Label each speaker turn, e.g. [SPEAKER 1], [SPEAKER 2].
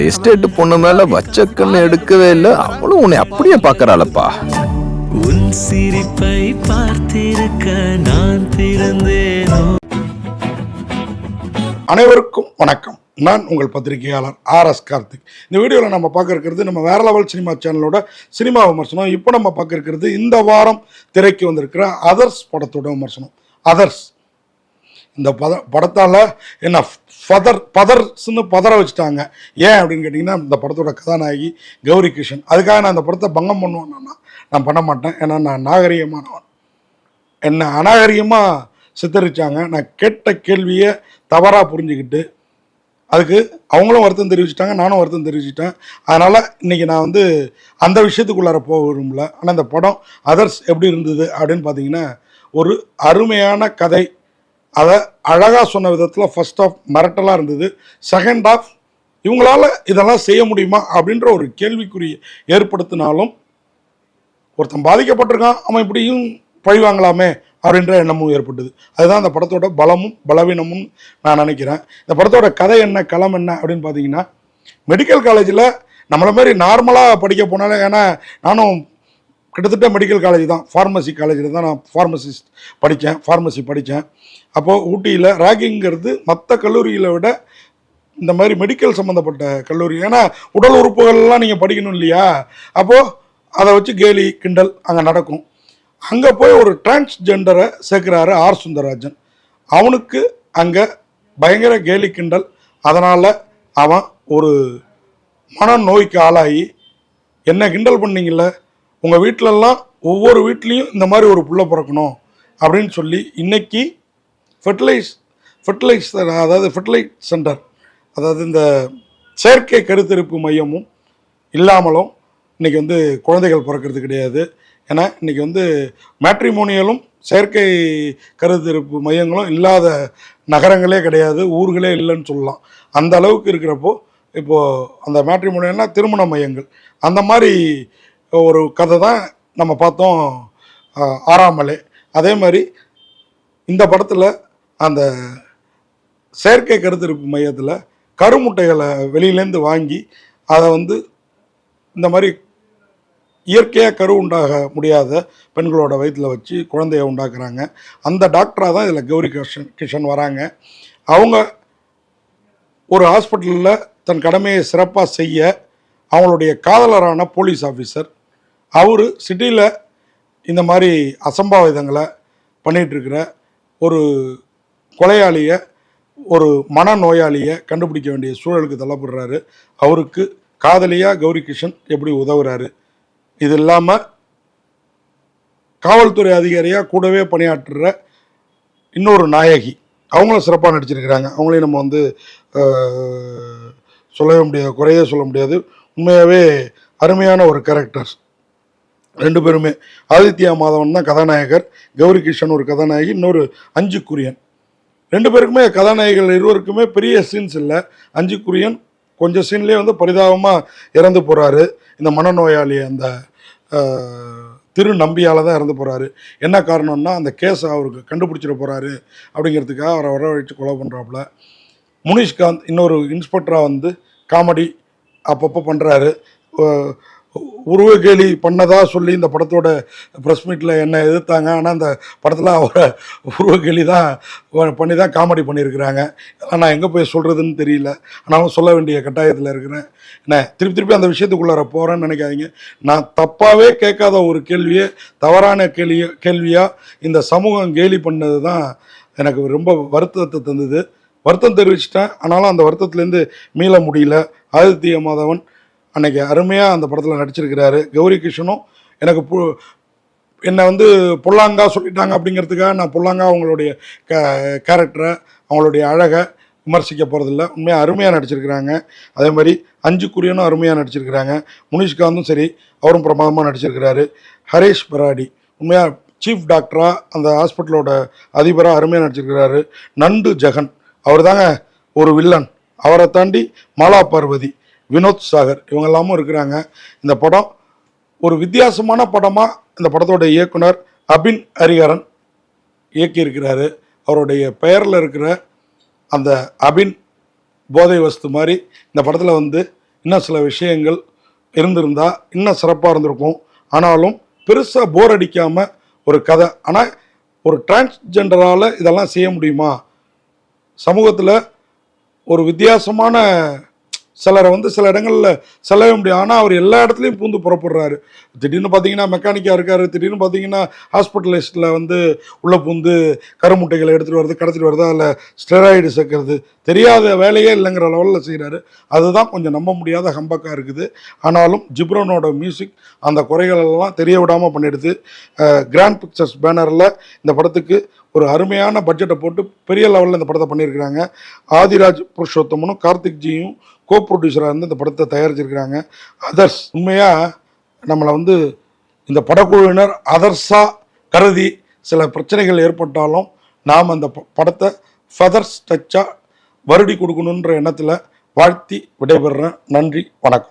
[SPEAKER 1] அந்த எஸ்டேட் பொண்ணு மேல வச்ச கண்ணு எடுக்கவே இல்லை. அவளும் உன்னை அப்படியே பாக்குறாளப்பா
[SPEAKER 2] உன் சிரிப்பை பார்த்திருக்க நான் பிறந்தேனோ
[SPEAKER 3] அனைவருக்கும் வணக்கம். நான் உங்கள் பத்திரிகையாளர் ஆர் எஸ் கார்த்திக். இந்த வீடியோவில் நம்ம பார்க்க இருக்கிறது நம்ம வேற லெவல் சினிமா சேனலோட சினிமா விமர்சனம். இப்போ நம்ம பார்க்க இருக்கிறது இந்த வாரம் திரைக்கு வந்திருக்கிற அதர்ஸ் படத்தோட விமர்சனம். அதர்ஸ் இந்த பத படத்தால் என்ன ஃபதர் பதர்ஸ்னு பதற வச்சுட்டாங்க. ஏன் அப்படின்னு கேட்டிங்கன்னா இந்த படத்தோட கதாநாயகி கௌரி கிருஷ்ணன் அதுக்காக நான் இந்த படத்தை பங்கம் பண்ணுவேன்னா நான் பண்ண மாட்டேன். ஏன்னா நான் நாகரிகமானவன். என்னை அநாகரிகமாக சித்தரித்தாங்க நான் கேட்ட கேள்வியை தவறாக புரிஞ்சுக்கிட்டு அதுக்கு அவங்களும் வருத்தம் தெரிவிச்சிட்டாங்க நானும் வருத்தம் தெரிவிச்சிட்டேன். அதனால் இன்றைக்கி நான் வந்து அந்த விஷயத்துக்குள்ளார போக விரும்பல. ஆனால் இந்த படம் அதர்ஸ் எப்படி இருந்தது அப்படின்னு பார்த்தீங்கன்னா ஒரு அருமையான கதை அதை அழகாக சொன்ன விதத்தில் ஃபர்ஸ்ட் ஆஃப் மிரட்டலாக இருந்தது. செகண்ட் ஆஃப் இவங்களால இதெல்லாம் செய்ய முடியுமா அப்படின்ற ஒரு கேள்விக்குறி ஏற்படுத்தினாலும் ஒருத்தன் பாதிக்கப்பட்டிருக்கான் அவன் இப்படியும் பழி வாங்கலாமே அப்படின்ற எண்ணமும் ஏற்பட்டது. அதுதான் அந்த படத்தோட பலமும் பலவீனமும் நான் நினைக்கிறேன். இந்த படத்தோட கதை என்ன களம் என்ன அப்படின்னு பார்த்தீங்கன்னா மெடிக்கல் காலேஜில் நம்மளை மாதிரி நார்மலாக படிக்க போனாலே ஏன்னா நானும் கிட்டத்தட்ட மெடிக்கல் காலேஜ் தான். ஃபார்மசி காலேஜில் தான் நான் ஃபார்மசிஸ்ட் படித்தேன் ஃபார்மசி படித்தேன். அப்போது ஊட்டியில் ராகிங்கிறது மற்ற கல்லூரிகளை விட இந்த மாதிரி மெடிக்கல் சம்மந்தப்பட்ட கல்லூரி. ஏன்னா உடல் உறுப்புகள்லாம் நீங்கள் படிக்கணும் இல்லையா? அப்போது அதை வச்சு கேலி கிண்டல் அங்கே நடக்கும். அங்கே போய் ஒரு டிரான்ஸ்ஜெண்டரை சேர்க்குறாரு ஆர். சுந்தரராஜன். அவனுக்கு அங்கே பயங்கர கேலி கிண்டல். அதனால் அவன் ஒரு மனநோய்க்கு ஆளாகி என்ன கிண்டல் பண்ணீங்கல்ல? உங்கள் வீட்டிலலாம் ஒவ்வொரு வீட்லேயும் இந்த மாதிரி ஒரு புள்ள பிறக்கணும் அப்படின்னு சொல்லி இன்னைக்கு ஃபெர்டிலைஸ் ஃபெர்டிலைஸ் அதாவது ஃபெர்டிலைட் சென்டர் அதாவது இந்த செயற்கை கருத்தரிப்பு மையமும் இல்லாமலும் இன்றைக்கி வந்து குழந்தைகள் பிறக்கிறது கிடையாது. ஏன்னா இன்றைக்கி வந்து மேட்ரிமோனியலும் செயற்கை கருத்திருப்பு மையங்களும் இல்லாத நகரங்களே கிடையாது ஊர்களே இல்லைன்னு சொல்லலாம். அந்த அளவுக்கு இருக்கிறப்போ இப்போது அந்த மேட்ரிமோனியல்னால் திருமண மையங்கள் அந்த மாதிரி ஒரு கதை தான் நம்ம பார்த்தோம் ஆறாமலை ஆறாமலே அதே மாதிரி இந்த படத்தில் அந்த செயற்கை கருத்தரிப்பு மையத்தில் கருமுட்டைகளை வெளியிலேருந்து வாங்கி அதை வந்து இந்த மாதிரி இயற்கையாக கரு உண்டாக முடியாத பெண்களோட வயிற்றில் வச்சு குழந்தைய உண்டாக்குறாங்க. அந்த டாக்டராக தான் இதில் கௌரி கிருஷ்ணன் கிருஷ்ணன் வராங்க. அவங்க ஒரு ஹாஸ்பிட்டலில் தன் கடமையை சிறப்பாக செய்ய அவங்களுடைய காதலரான போலீஸ் ஆஃபீஸர் அவர் சிட்டியில் இந்த மாதிரி அசம்பாவிதங்களை பண்ணிகிட்ருக்கிற ஒரு கொலையாளியை ஒரு மனநோயாளியை கண்டுபிடிக்க வேண்டிய சூழலுக்கு தள்ளப்படுறாரு. அவருக்கு காதலியாக கௌரி கிருஷ்ணன் எப்படி உதவுறாரு? இது இல்லாமல் காவல்துறை அதிகாரியாக கூடவே பணியாற்றுற இன்னொரு நாயகி. அவங்களும் சிறப்பாக நடிச்சிருக்கிறாங்க. அவங்களையும் நம்ம வந்து சொல்லவே முடியாது குறையே சொல்ல முடியாது. உண்மையாகவே அருமையான ஒரு கேரக்டர்ஸ் ரெண்டு பேருமே. ஆதித்யா மாதவன் தான் கதாநாயகர் கௌரி கிருஷ்ணன் ஒரு கதாநாயகி இன்னொரு அஞ்சு குரியன். ரெண்டு பேருக்குமே கதாநாயகிகள் இருவருக்குமே பெரிய சீன்ஸ் இல்லை. அஞ்சு குரியன் கொஞ்சம் சீன்லேயே வந்து பரிதாபமாக இறந்து போகிறாரு இந்த மனநோயாளி அந்த திரு நம்பியால் தான் இறந்து போகிறாரு என்ன காரணம்னா அந்த கேஸை அவருக்கு கண்டுபிடிச்சிட போகிறாரு அப்படிங்கிறதுக்காக அவரை வரவழைச்சு கொலை பண்ணுறாப்புல முனிஷ்காந்த் இன்னொரு இன்ஸ்பெக்டராக வந்து காமெடி அப்பப்போ பண்ணுறாரு உருவகேலி பண்ணதா சொல்லி இந்த படத்தோட ப்ரெஸ் மீட்டில் என்ன எதிர்த்தாங்க. ஆனால் அந்த படத்தில் அவரை உருவகேலி தான் பண்ணி தான் காமெடி பண்ணியிருக்கிறாங்க இதெல்லாம் நான் எங்கே போய் சொல்கிறதுன்னு தெரியல. ஆனாலும் சொல்ல வேண்டிய கட்டாயத்தில் இருக்கிறேன். என்ன திருப்பி திருப்பி அந்த விஷயத்துக்குள்ளார போகிறேன்னு நினைக்காதீங்க. நான் தப்பாகவே கேட்காத ஒரு கேள்வியை தவறான கேள்வி கேள்வியாக இந்த சமூகம் கேலி பண்ணது தான் எனக்கு ரொம்ப வருத்தத்தை தந்தது. வருத்தம் தெரிவிச்சிட்டேன். ஆனாலும் அந்த வருத்தத்துலேருந்து மீள முடியல. ஆதித்ய மாதவன் அன்னைக்கு அருமையாக அந்த படத்தில் நடிச்சிருக்கிறாரு. கௌரி கிருஷ்ணனும் எனக்கு பு என்னை வந்து பொல்லாங்கா சொல்லிட்டாங்க அப்படிங்கிறதுக்காக நான் பொல்லாங்கா அவங்களுடைய க கேரக்டரை அவங்களுடைய அழகை விமர்சிக்க போகிறதில்ல உண்மையாக அருமையாக நடிச்சிருக்கிறாங்க. அதே மாதிரி அஞ்சு குரியனும் அருமையாக நடிச்சிருக்கிறாங்க. முனிஷ்காந்தும் சரி அவரும் பிரமாதமாக நடிச்சிருக்கிறாரு. ஹரேஷ் பராடி உண்மையாக சீஃப் டாக்டராக அந்த ஹாஸ்பிட்டலோட அதிபராக அருமையாக நடிச்சிருக்கிறாரு. நண்டு ஜெகன் அவர் தாங்க ஒரு வில்லன் அவரை தாண்டி மாலா பார்வதி வினோத் சாகர் இவங்க எல்லாமும் இருக்கிறாங்க. இந்த படம் ஒரு வித்தியாசமான படமாக இந்த படத்தோட இயக்குனர் அபின் ஹரிஹரன் இயக்கியிருக்கிறாரு. அவருடைய பெயரில் இருக்கிற அந்த அபின் போதை வஸ்து மாதிரி இந்த படத்தில் வந்து இன்னும் சில விஷயங்கள் இருந்திருந்தா இன்னும் சிறப்பாக இருந்திருக்கும். ஆனாலும் பெருசாக போர் அடிக்காமல் ஒரு கதை. ஆனால் ஒரு டிரான்ஸ்ஜெண்டரால் இதெல்லாம் செய்ய முடியுமா? சமூகத்தில் ஒரு வித்தியாசமான சிலரை வந்து சில இடங்களில் செல்லவே முடியும் ஆனால் அவர் எல்லா இடத்துலையும் பூந்து புறப்படுறாரு. திடீர்னு பார்த்தீங்கன்னா மெக்கானிக்காக இருக்காரு. திடீர்னு பார்த்தீங்கன்னா ஹாஸ்பிட்டலிஸ்ட்டில் வந்து உள்ளே பூந்து கருமுட்டைகளை எடுத்துகிட்டு வருது கடத்திட்டு வருது அதில் ஸ்டெராய்டு சேர்க்கறது தெரியாத வேலையே இல்லைங்கிற லெவலில் செய்கிறாரு அதுதான் கொஞ்சம் நம்ப முடியாத ஹம்பக்காக இருக்குது. ஆனாலும் ஜிப்ரோனோட மியூசிக் அந்த குறைகள் எல்லாம் தெரிய விடாமல் பண்ணிடுது. கிராண்ட் பிக்சர்ஸ் பேனரில் இந்த படத்துக்கு ஒரு அருமையான பட்ஜெட்டை போட்டு பெரிய லெவலில் இந்த படத்தை பண்ணியிருக்கிறாங்க. ஆதிராஜ் புருஷோத்தமனும் கார்த்திக் ஜியும் கோ ப்ரொடியூசராக இருந்து இந்த படத்தை தயாரிச்சிருக்கிறாங்க. அதர்ஸ் உண்மையாக நம்மளை வந்து இந்த படக்குழுவினர் அதர்ஸாக கருதி சில பிரச்சனைகள் ஏற்பட்டாலும் நாம் அந்த ப- படத்தை ஃபெதர்ஸ் டச்சாக வருடி கொடுக்கணுன்ற எண்ணத்தில் வாழ்த்தி விடைபெறுறேன். நன்றி வணக்கம்.